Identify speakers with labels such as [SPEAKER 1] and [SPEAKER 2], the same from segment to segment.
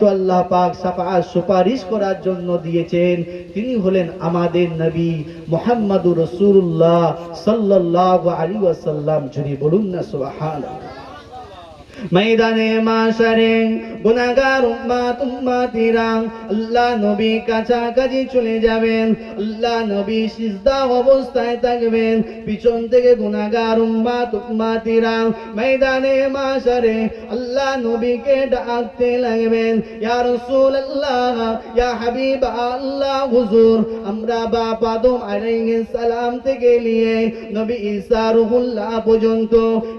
[SPEAKER 1] দায়িত্ব আল্লাহ পাক সাফা সুপারিশ করার জন্য দিয়েছেন, তিনি হলেন আমাদের নবী মোহাম্মদুর রসুল্লাহ সাল্লাহ আলী আসাল্লাম যদি বলুন না সুবহানাল্লাহ। ময়দানে মাশারে গুনাহগার উম্মাত উম্মাতিরা আল্লাহ নবী কাছাকাছি চলে যাবেন আল্লাহ নবী সিজদা অবস্থায় থাকবেন পিছন থেকে গুনাহগার উম্মাত উম্মাতিরা ময়দানে মাশারে আল্লাহ নবীকে ডাকতে লাগবেন ইয়া রাসূলুল্লাহ ইয়া হাবিব আল্লাহ হুজুর আমরা বাপ আদম আলাইহিস সালাম থেকে নিয়ে নবী ঈসা রুহুল্লাহ পর্যন্ত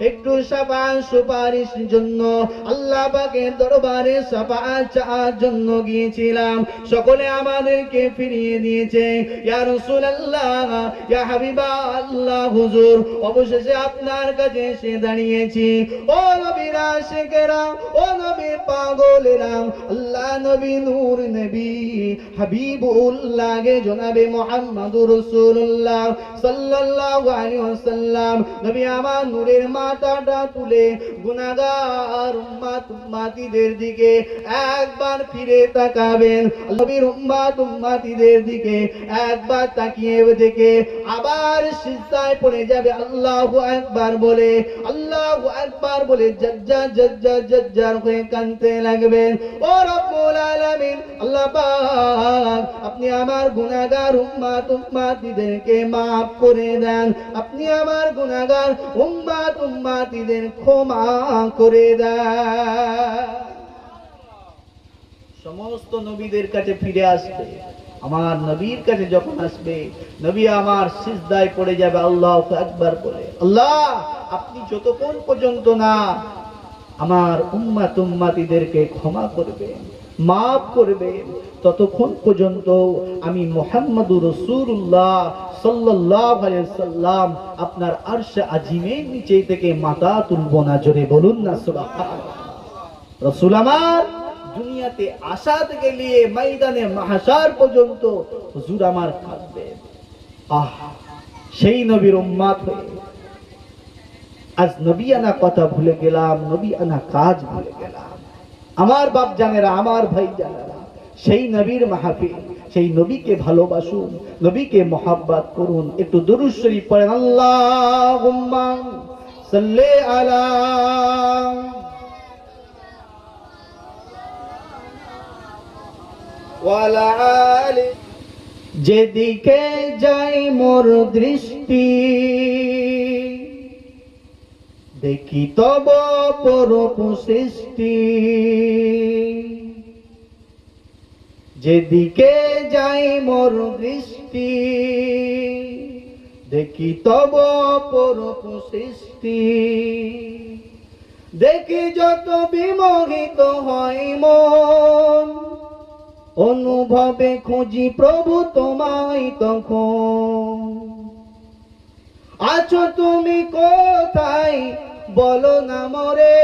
[SPEAKER 1] একটু সাফাত সুপারিশ জন্য আল্লাহ পাকের দরবারে সাফাত চাওয়ার জন্য গিয়েছিলাম। সকলে আমাদেরকে ফিরিয়ে দিয়েছে। ইয়া রাসূলুল্লাহ, ইয়া হাবিবা আল্লাহ হুজুর, অবশেষে আপনার কাছে এসে দাঁড়িয়েছি। ও নবীর আশিকেরা, ও নবীর পাগলেরা, আল্লাহ নবী নূর নবী, হাবিবুল্লাহ গে জনাবে মুহাম্মদুর রাসূলুল্লাহ সাল্লাল্লাহু আলাইহি ওয়াসাল্লাম। নবী আমার নূরের মাথাটা তুলে গুনাহগার উম্মাত উম্মাতিদের দিকে একবার ফিরে তাকাবেন। নবীর উম্মাত উম্মাতিদের দিকে একবার তাকিয়ে দেখে আবার সিজদায় পড়ে যাবে। আল্লাহু আকবার বলে, আল্লাহু আকবার বলে জজ্জা জজ্জা জজ্জার হয়ে কানতে লাগবেন। ও রব্বুল আলামিন, আল্লাহ পাক, আপনি আমার গুনাহগার উম্মাত উম্মাতিদেরকে maaf করে দেন। আপনি আমার গুনাহগার উম্মাত উম্মাতিদের ক্ষমা করে দেন সমস্ত নবীদের কাছে ফিরে আসবে। আমার নবীর কাছে যখন আসবে, নবী আমার সিজদায় পড়ে যাবে আল্লাহ একবার বলে, আল্লাহ, আপনি যতক্ষণ পর্যন্ত না আমার উম্মাত উম্মাতিদেরকে ক্ষমা করবেন, মাফ করবেন ততক্ষণ পর্যন্ত আমি মোহাম্মদুর রসুল্লাহ আলাইহি সাল্লাম আপনার আরশে আজিমের নিচে থেকে মাথা তুলব না, জোরে বলুন না, সুবহানাল্লাহ। রসুল আমার দুনিয়াতে আসা থেকে নিয়ে ময়দানে মাহাসার পর্যন্ত হুজুর আমার থাকবে আহ, সেই নবীর উম্মাত হয়ে আজ নবী আনা কথা ভুলে গেলাম, নবী আনা কাজ ভুলে গেলাম। আমার বাপ জানেরা আমার ভাই জানেরা সেই নবীর মাহফিল, সেই নবীকে ভালোবাসুন, নবীকে মহাব্বাত করুন। একটু দরুদ শরীফ পড়েন, আল্লাহুম্মা সাল্লি আলা যেদিকে যাই মোর দৃষ্টি, দেখি তব পরপ সৃষ্টি। যেদিকে যাই মোর দৃষ্টি দেখি তব পরপ সৃষ্টি। দেখি যত বিমোহিত হয় মন, অনুভবে খুঁজি প্রভু তোমায় তখন। আছো তুমি কোথায়? বলো না মরে,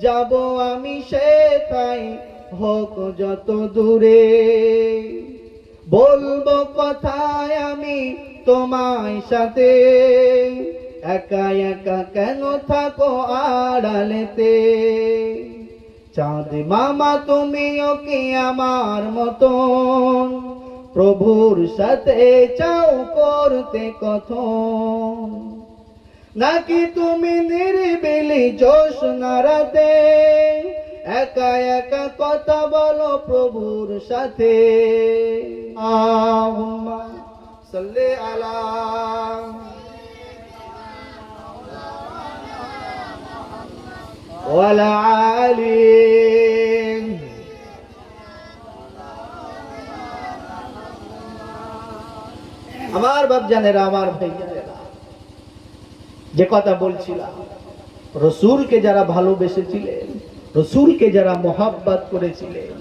[SPEAKER 1] যাব আমি সেথায়। হোক যত দূরে। বলব কথায় আমি তোমায় সাথে। একা একা কেন থাকো আড়ালেতে? চাঁদ মামা, তুমিও কি আমার মতন? প্রভুর সাথে চাও করতে কথন নাকি তুমি নিরিবিলি জোশ নারাতে একা একা কথা বলো প্রভুর সাথে। আহুম্মা সাল্লি আলা ওয়ালা আলিম আমার বাপ জানেরা আমার ভাই জানেরা যে কথা বলছিলাম, রসুলকে যারা ভালোবেসেছিলেন রসুলকে যারা মহাব্বাত করেছিলেন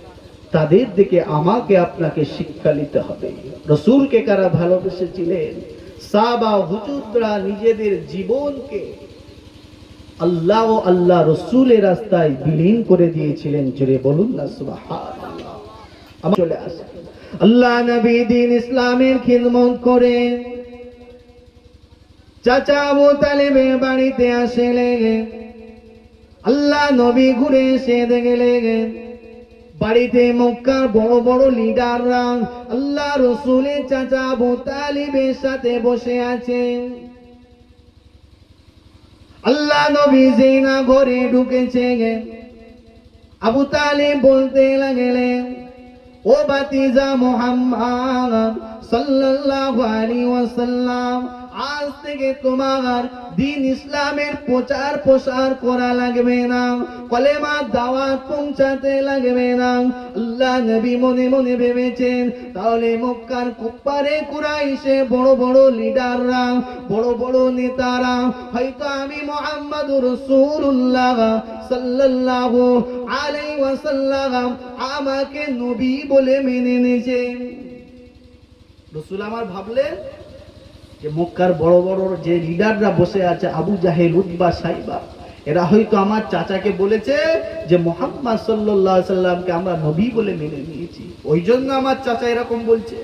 [SPEAKER 1] তাদের দিকে আমাকে আপনাকে শিক্ষা নিতে হবে। রসুলকে কারা ভালোবেসেছিলেন সাবা হুজুররা নিজেদের জীবনকে আল্লাহ ও আল্লাহ রসুলের রাস্তায় বিলীন করে দিয়েছিলেন। জুড়ে বলুন না আমার চলে আসে। আল্লাহ নবী দিন ইসলামের খিদমত করে চাচা আবু তালেবের বাড়িতে আসলেন। আল্লাহ নবী ঘুরে এসে দেখলেন, বাড়িতে মক্কার বড় বড় লিডাররা আল্লাহ রসুলের চাচা আবু তালিবের সাথে বসে আছেন আল্লাহ নবী জেনা ঘরে ঢুকেছে। আবু তালিব বলতে লাগলেন, ও বাতিজা মোহাম্মদ সাল্লাল্লাহু আলাইহি ওয়াসাল্লাম আজ থেকে তোমার দিন ইসলামের প্রচার প্রসার করা লাগবে না। কলেমা দাওয়াত পৌঁছাতে লাগবে না। আল্লাহ নবী মনে মনে ভেবেছেন, তাহলে মক্কার কুপ্পারে কুরাইশে বড় বড় লিডাররা, বড় বড় নেতারা, হয়তো আমি মোহাম্মদুর রাসূলুল্লাহ সাল্লাল্লাহু আলাইহি ওয়াসাল্লাম আমাকে নবী বলে মেনে নিয়েছেন রসুল আমার ভাবলেন যে মক্কার বড় বড় যে লিডাররা বসে আছে, আবু জাহেল উদ্বা সাইবা, এরা হয়তো আমার চাচাকে বলেছে যে মোহাম্মদ সাল্লাহ সাল্লামকে আমরা নবী বলে মেনে নিয়েছি। ওই জন্য আমার চাচা এরকম বলছে।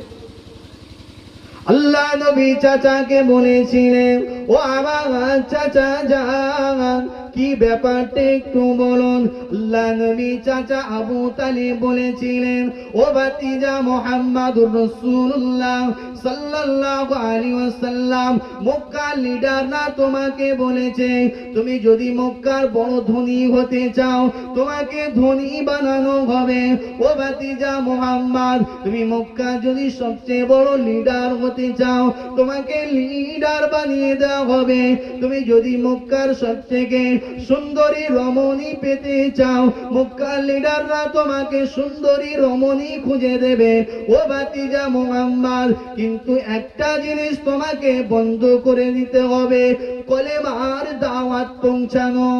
[SPEAKER 1] আল্লাহ নবী চাচাকে বলেছিলেন ও আমার চাচা যান কি ব্যাপারটা একটু বলুন? আল্লাহ চাচা আবু তালিব বলেছিলেন, ও বাতিজা মোহাম্মদুর রাসূলুল্লাহ সাল্লাল্লাহু আলাইহি ওয়াসাল্লাম, মক্কার লিডাররা তোমাকে বলেছে, তুমি যদি মক্কার বড় ধনী হতে চাও, তোমাকে ধনী বানানো হবে। ও বাতিজা মোহাম্মদ, তুমি মক্কা যদি সবচেয়ে বড় লিডার হতে চাও, তোমাকে লিডার বানিয়ে দেওয়া হবে। তুমি যদি মক্কার সব থেকে সুন্দরী রমণী পেতে চাও, মক্কার লিডাররা তোমাকে সুন্দরী রমণী খুঁজে দেবে। ও বাতিজা মোহাম্মদ, কিন্তু একটা জিনিস তোমাকে বন্ধ করে নিতে হবে, কলেমার দাওয়াত পৌঁছানো।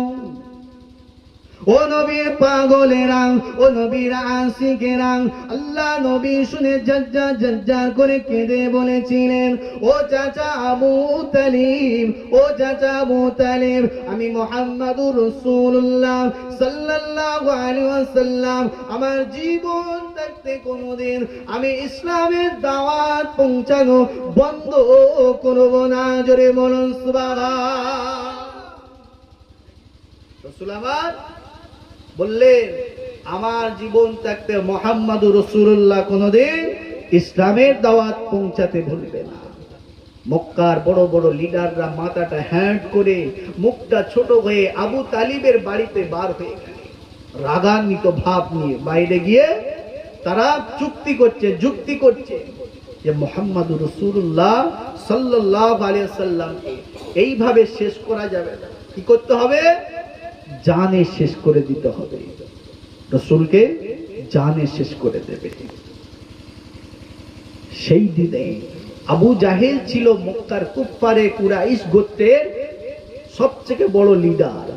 [SPEAKER 1] ও নবীর পাগলেরা ও নবীর আশিকেরা আল্লাহ নবী শুনে জজ্জার জজ্জার করে কেঁদে বলেছিলেন, ও চাচা আবু তালিব, ও চাচা আবু তালিব, আমি মোহাম্মদুর রসুল্লাহ সাল্লাল্লাহু আলাইহি ওয়াসাল্লাম, আমার জীবন থাকতে কোনোদিন আমি ইসলামের দাওয়াত পৌঁছানো বন্ধ করব না। জোরে বলুন রসুল আমার বললেন, আমার জীবন থাকতে মোহাম্মদ রসুল্লাহ কোনদিন ইসলামের দাওয়াত পৌঁছাতে ভুলবে না। মক্কার বড় বড় লিডাররা মাথাটা হ্যান্ড করে মুখটা ছোট হয়ে আবু তালিবের বাড়িতে বার হয়ে গেল। রাগান্বিত ভাব নিয়ে বাইরে গিয়ে তারা চুক্তি করছে, যুক্তি করছে যে মোহাম্মদ রসুল্লাহ সাল্লাহ আলিয়াল্লামকে এইভাবে শেষ করা যাবে না। কি করতে হবে? জানে শেষ করে দিতে হবে। রসুলকে জানে শেষ করে দেবে। সেই দিনে আবু জাহেল ছিল মক্কার কুফারে কুরাইশ গোত্রের সবথেকে বড় লিডার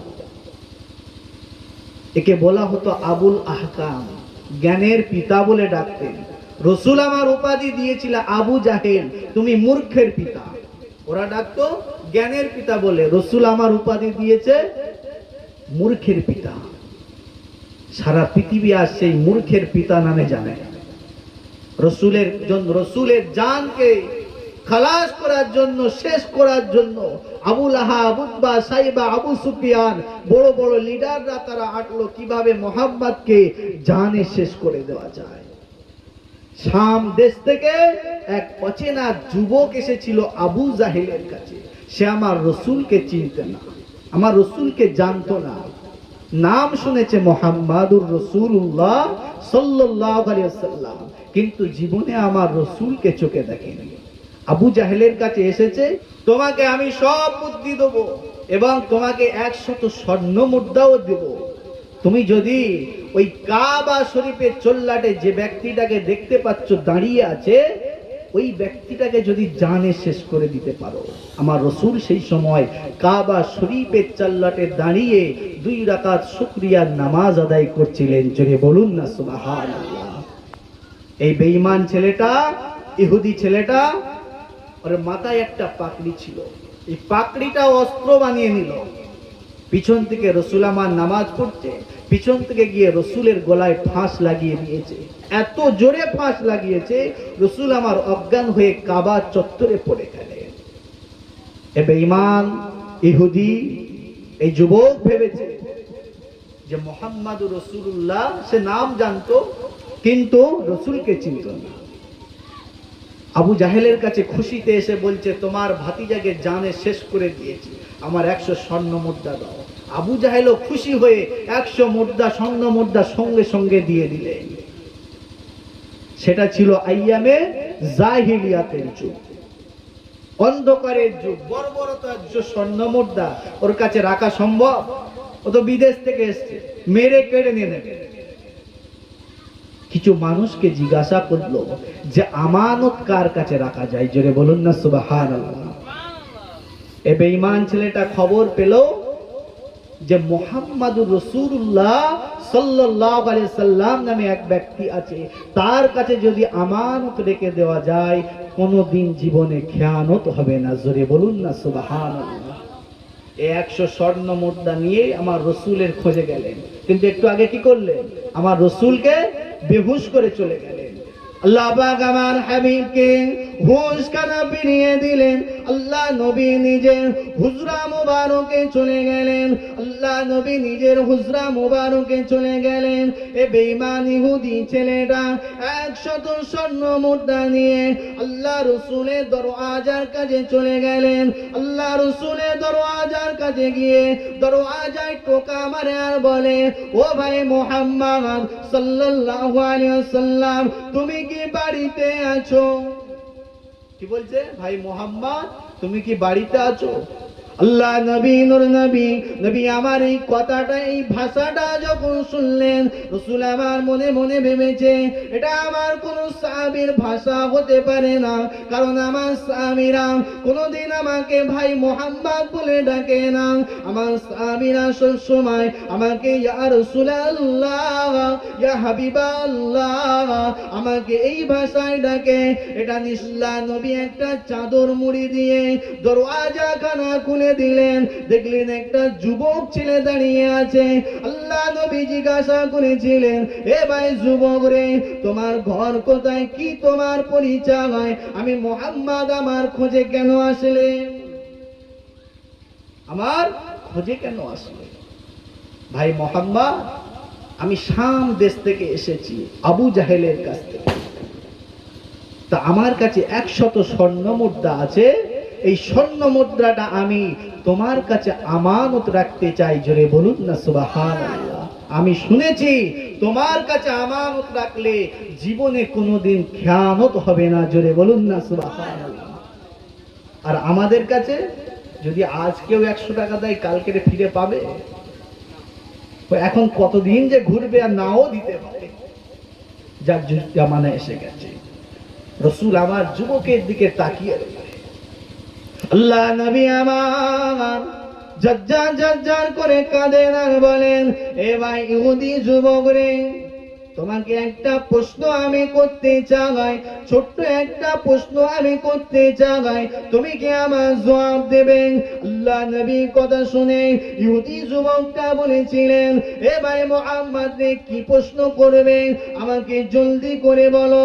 [SPEAKER 1] একে বলা হতো আবুল আহকাম। জ্ঞানের পিতা বলে ডাকতেন। রসুল আমার উপাধি দিয়েছিল আবু জাহেল, তুমি মূর্খের পিতা। ওরা ডাকতো জ্ঞানের পিতা বলে, রসুল আমার উপাধি দিয়েছে মূর্খের পিতা। সারা পৃথিবী আর সেই মূর্খের পিতা নামে জানে। রসুলের জন্য রসুলের জানকে খালাস করার জন্য, শেষ করার জন্য আবুল উতবা, সাইবা, আবু সুফিয়ান বড় বড় লিডাররা তারা আটলো কীভাবে মোহাম্মদকে জানে শেষ করে দেওয়া যায়। শাম দেশ থেকে এক অচেনা যুবক এসেছিল আবু জাহেলের কাছে। সে আমার রসুলকে চিনতে না। আমার রসুলকে জানতো না। নাম শুনেছে মোহাম্মদুর রসুল্লাহ সাল্লাম কিন্তু জীবনে আমার রসুলকে চোখে দেখেনি। আবু জাহেলের কাছে এসেছে, তোমাকে আমি সব বুদ্ধি দেবো এবং তোমাকে একশত স্বর্ণ মুদ্রাও দেব। তুমি যদি ওই কাবা শরীফের চোল্লাটে যে ব্যক্তিটাকে দেখতে পাচ্ছ দাঁড়িয়ে আছে ওই ব্যক্তিটাকে যদি জানে শেষ করে দিতে পারো। আমার রসুল সেই সময় কাবা শরীফের চাল্লাটে দাঁড়িয়ে দুই রাকাত শুক্রিয়ার নামাজ আদায় করছিলেন। জোরে বলুন না এই বেঈমান ছেলেটা, ইহুদি ছেলেটা, ওর মাথায় একটা পাকড়ি ছিল। এই পাকড়িটা অস্ত্র বানিয়ে নিল। পিছন থেকে রসুল আমার নামাজ পড়ছে, পিছন থেকে গিয়ে রসুলের গলায় ফাঁস লাগিয়ে দিয়েছে। এত জোরে ফাঁস লাগিয়েছে, রসুল আমার অজ্ঞান হয়ে কাবা চত্বরে পড়ে গেলেন। এ বেঈমান ইহুদি, এই যুবক ভেবেছে যে মোহাম্মদ রসুল্লাহ সে নাম জানতো, কিন্তু রসুলকে চিনত না। আবু জাহেলের কাছে খুশিতে এসে বলছে, তোমার ভাতিজাকে জানে শেষ করে দিয়েছি, আমার একশো স্বর্ণ মুদ্রা দাও। আবু জাহেলও খুশি হয়ে একশো মুদ্রা, স্বর্ণ মুদ্রা সঙ্গে সঙ্গে দিয়ে দিলেন। সেটা ছিল আইয়ামে জাহিলিয়াতের যুগ। অন্ধকারের যুগ, বর্বরতার যে স্বর্ণ মুদ্রা ওর কাছে রাখা সম্ভব? ও তো বিদেশ থেকে এসছে, মেরে কেড়ে নিয়ে নেবে। কিছু মানুষকে জিজ্ঞাসা করল যে, আমানত কার কাছে রাখা যায়? জোরে বলুন না সুবাহান এ বেঈমান ছেলেটা খবর পেল যে, মোহাম্মদুর রসুল্লাহ সাল্লাল্লাহু আলাইহি সাল্লাম নামে এক ব্যক্তি আছে। তার কাছে যদি আমানত রেখে দেওয়া যায়, কোনোদিন জীবনে খেয়ানত হবে না। জোরে বলুন না এই একশো স্বর্ণ মুদ্রা নিয়ে আমার রসুলের খোঁজে গেলেন। কিন্তু একটু আগে কি করলেন? আমার রসুলকে বেহুশ করে চলে গেলেন। আল্লাহ আমার হাবিবকে ফিরিয়ে দিলেন। আল্লাহ নবী নিজের হুজরা মুবারকে চলে গেলেন। আল্লাহ নবী নিজের হুজরা মুবারকে চলে গেলেন। এ ইহুদি ছেলেটা স্বর্ণ মুদ্রা নিয়ে আল্লাহ দরওয়াজার কাছে চলে গেলেন। আল্লাহ দরওয়াজার কাছে গিয়ে দরওয়াজায় টোকা মারে আর বলে, ও ভাই মোহাম্মদ সাল্লাল্লাহু আলাইহি ওয়াসাল্লাম, তুমি কি বাড়িতে আছো? কি বলছে? ভাই মোহাম্মদ তুমি কি বাড়িতে আছো? আল্লাহ নবী নূর নবী নবী আমার এই কথাটা, এই ভাষাটা যখন শুনলেন, রসুল আমার মনে মনে ভেবেছে, এটা আমার কোন সাহাবীর ভাষা হতে পারে না। কারণ আমার সাহাবীরা কোনোদিন আমাকে ভাই মোহাম্মদ বলে ডাকে না। আমার সাহাবীরা সব সময় আমাকে, ইয়া রাসূলুল্লাহ, ইয়া হাবিবাল্লাহ আমাকে এই ভাষায় ডাকে। এটা নিশ্লা নবী একটা চাদর মুড়ি দিয়ে দরওয়াজা খানা খুলে দিলেন, দেখলেন একটা যুবক ছেলে দাঁড়িয়ে আছে। আল্লাহ নবী জিজ্ঞাসা করেছিলেন, এ ভাই যুবক রে, তোমার ঘর কোথায়? কি তোমার পরিচয়? আমি মোহাম্মদ, আমার খোঁজে কেন আসলে? আমার খোঁজে কেন আসলে? ভাই মোহাম্মদ, আমি শাম দেশ থেকে এসেছি, আবু জাহেলের কাছ থেকে। তা আমার কাছে একশত স্বর্ণ মুদ্রা আছে এই স্বর্ণ মুদ্রাটা আমি তোমার কাছে আমানত রাখতে চাই, জোরে বলুন না সুবাহান আমি শুনেছি তোমার কাছে আমানত রাখলে জীবনে কোনোদিন খেয়ানত হবে না, জোরে বলুন না সুবাহান আর আমাদের কাছে যদি আজ কেউ একশো টাকা দেয়, কালকে ফিরে পাবে? এখন কতদিন যে ঘুরবে আর নাও দিতে পারে? যার জামানা এসে গেছে। রসুল আমার যুবকের দিকে তাকিয়ে রইলেন। আল্লাহ নবী আমার। জজ্জার জজ্জার করে কাঁদেন আর বলেন, এ ভাই ইহুদি যুবক রে, তোমাকে একটা প্রশ্ন আমি করতে চাই, ছোট্ট একটা প্রশ্ন আমি করতে চাই, তুমি কি আমার জবাব দেবেন আল্লাহ নবী কথা শুনে ইহুদি যুবকটা বলেছিলেন, এ ভাই মোহাম্মদ কি প্রশ্ন করবে? আমাকে জলদি করে বলো।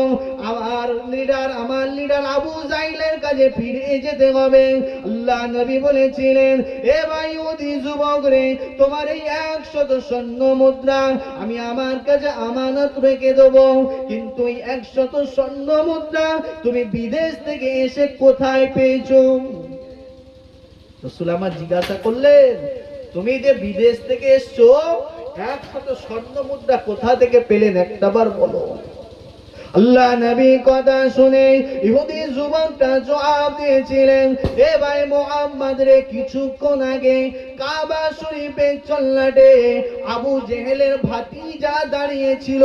[SPEAKER 1] আমার লিডার আমার লিডার আবু জাইলের কাছে ফিরে যেতে হবে। আল্লাহ নবী বলেছিলেন, এ ভাই ইহুদি যুবক রে, তোমার এই একশত স্বর্ণ মুদ্রা আমি আমার কাছে আমানত রেখে দেবো। কিন্তু এই একশত স্বর্ণ মুদ্রা তুমি বিদেশ থেকে এসে কোথায় পেয়েছ? রসুল আমার জিজ্ঞাসা করলেন, তুমি যে বিদেশ থেকে এসছো, একশত স্বর্ণ মুদ্রা কোথা থেকে পেলেন একটাবার বলো। আল্লাহ নবী কথা শুনে ইহুদি যুবকটা জবাব দিয়েছিলেন, এ ভাই মোহাম্মদ রে, কিছুক্ষণ আগে কাবা শরীফের চল্লাটে আবু জেহেলের ভাতিজা দাঁড়িয়েছিল।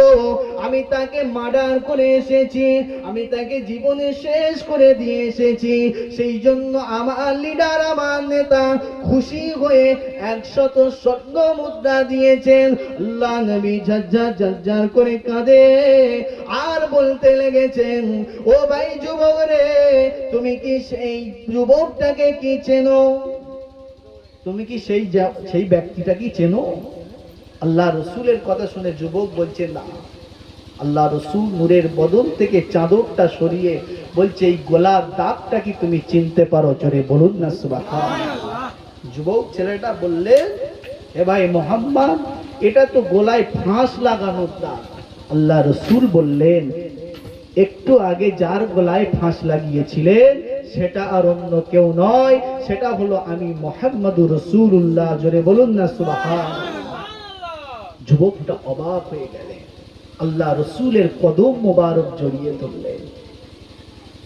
[SPEAKER 1] আমি তাকে মার্ডার করে এসেছি, আমি তাকে জীবনে শেষ করে দিয়ে এসেছি। সেই জন্য আমার লিডার, আমার নেতা খুশি হয়ে একশত স্বর্ণ মুদ্রা দিয়েছেন। আল্লাহ নবী ঝাজ্জার ঝাজ্জার করে কাঁদে। আর বলতে লেগেছেন, ও ভাই যুবক রে, তুমি কি সেই যুবকটাকে কি চেনো? তুমি কি সেই সেই ব্যক্তিটা কি চেনো? আল্লাহ রসুলের কথা শুনে যুবক বলছে, না। আল্লাহ রসুল নূরের বদল থেকে চাদরটা সরিয়ে বলছে, এই গোলাপ দাগটা কি তুমি চিনতে পারো? চরে বলুন না সুবাহ যুবক ছেলেটা বললে, এ ভাই মোহাম্মদ, এটা তো গোলায় ফাঁস লাগানোর দাগ। আল্লাহ রসুল বললেন, একটু আগে যার গলায় ফাঁস লাগিয়েছিলেন, সেটা আর অন্য কেউ নয়, সেটা হলো আমি মোহাম্মদুর রসুল্লাহ জোরে বলুন না, সুবাহান যুবকটা অবাক হয়ে গেলেন আল্লাহ রসুলের কদম মোবারক জড়িয়ে ধরলেন।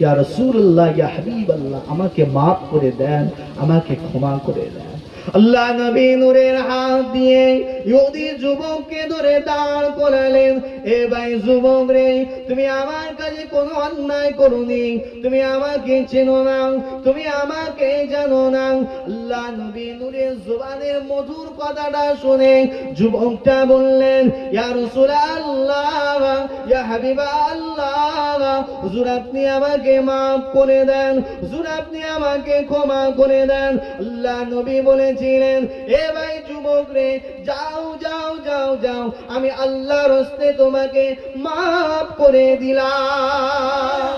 [SPEAKER 1] ইয়া রসুল্লাহ ইয়া হাবিব আল্লাহ আমাকে মাফ করে দেন, আমাকে ক্ষমা করে দেন। আল্লাহ নবী নূরের হাত দিয়ে ইহুদি যুবককে ধরে দাঁড় করালেন। এ ভাই যুবক রে, তুমি আমার কাছে কোনো অন্যায় করনি। তুমি আমাকে চেনো না, তুমি আমাকে জানো না। আল্লাহ নবী নূরের জুবানের মধুর কথাটা শুনে যুবকটা বললেন, ইয়া রাসূলুল্লাহ, ইয়া হাবিবাল্লাহ, হুজুর আপনি আমাকে মাফ করে দেন, হুজুর আপনি আমাকে ক্ষমা করে দেন। আল্লাহ নবী বলেছিলেন, এ ভাই যুবক রে যাও যাও যাও যাও, আমি আল্লাহর হস্তে তোমাকে মাফ করে দিলাম।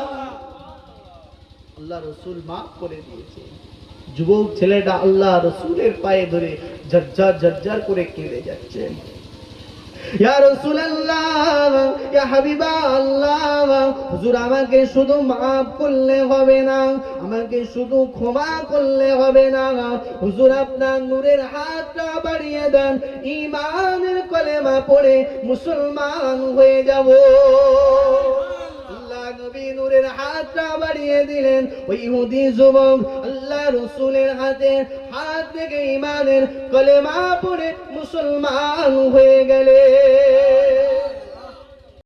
[SPEAKER 1] আল্লাহ রসুল মাফ করে দিয়েছে। যুবক ছেলেটা আল্লাহ রসুলের পায়ে ধরে ঝরঝর ঝরঝর করে কেঁদে যাচ্ছেন ইয়া রাসূলুল্লাহ, ইয়া হাবিবাল্লাহ, হুজুর, আমাকে শুধু maaf করলে হবে না, আমাকে শুধু ক্ষমা করলে হবে না। হুজুর, আপনার নূরের হাতটা বাড়িয়ে দেন, ঈমানের কলেমা পড়ে মুসলমান হয়ে যাব। নবী নূরের হাতটা বাড়িয়ে দিলেন। ওই ইহুদি যুবক, আল্লাহ রসুলের হাতে হাত থেকে ইমানের কলেমা পড়ে মুসলমান হয়ে গেলে